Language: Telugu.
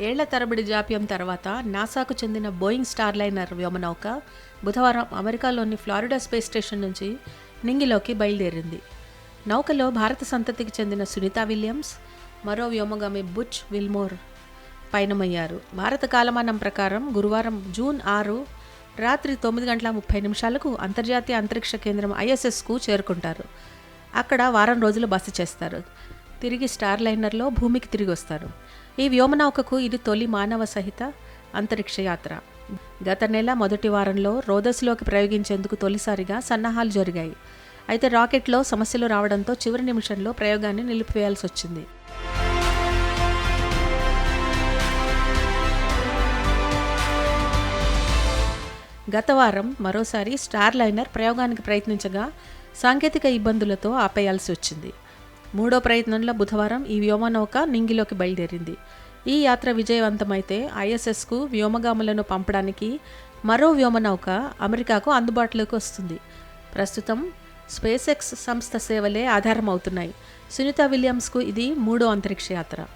ఏళ్ళ తరబడి జాప్యం తర్వాత నాసాకు చెందిన బోయింగ్ స్టార్లైనర్ వ్యోమనౌక బుధవారం అమెరికాలోని ఫ్లారిడా స్పేస్ స్టేషన్ నుంచి నింగిలోకి బయలుదేరింది. నౌకలో భారత సంతతికి చెందిన సునీత విలియమ్స్ మరో వ్యోమగామి బుచ్ విల్మోర్ పయనమయ్యారు. భారత కాలమానం ప్రకారం గురువారం జూన్ ఆరు రాత్రి తొమ్మిది గంటల ముప్పై నిమిషాలకు అంతర్జాతీయ అంతరిక్ష కేంద్రం ఐఎస్ఎస్కు చేరుకుంటారు. అక్కడ వారం రోజులు బస చేస్తారు. తిరిగి స్టార్ లైనర్లో భూమికి తిరిగి వస్తారు. ఈ వ్యోమనౌకకు ఇది తొలి మానవ సహిత అంతరిక్ష యాత్ర. గత నెల మొదటి వారంలో రోదస్లోకి ప్రయోగించేందుకు తొలిసారిగా సన్నాహాలు జరిగాయి. అయితే రాకెట్లో సమస్యలు రావడంతో చివరి నిమిషంలో ప్రయోగాన్ని నిలిపివేయాల్సి వచ్చింది. గత వారం మరోసారి స్టార్ లైనర్ ప్రయోగానికి ప్రయత్నించగా సాంకేతిక ఇబ్బందులతో ఆపేయాల్సి వచ్చింది. మూడో ప్రయత్నంలో బుధవారం ఈ వ్యోమనౌక నింగిలోకి బయలుదేరింది. ఈ యాత్ర విజయవంతమైతే ఐఎస్ఎస్కు వ్యోమగాములను పంపడానికి మరో వ్యోమనౌక అమెరికాకు అందుబాటులోకి వస్తుంది. ప్రస్తుతం స్పేస్ ఎక్స్ సంస్థ సేవలే ఆధారం అవుతున్నాయి సునీత విలియమ్స్కు ఇది మూడో అంతరిక్ష యాత్ర.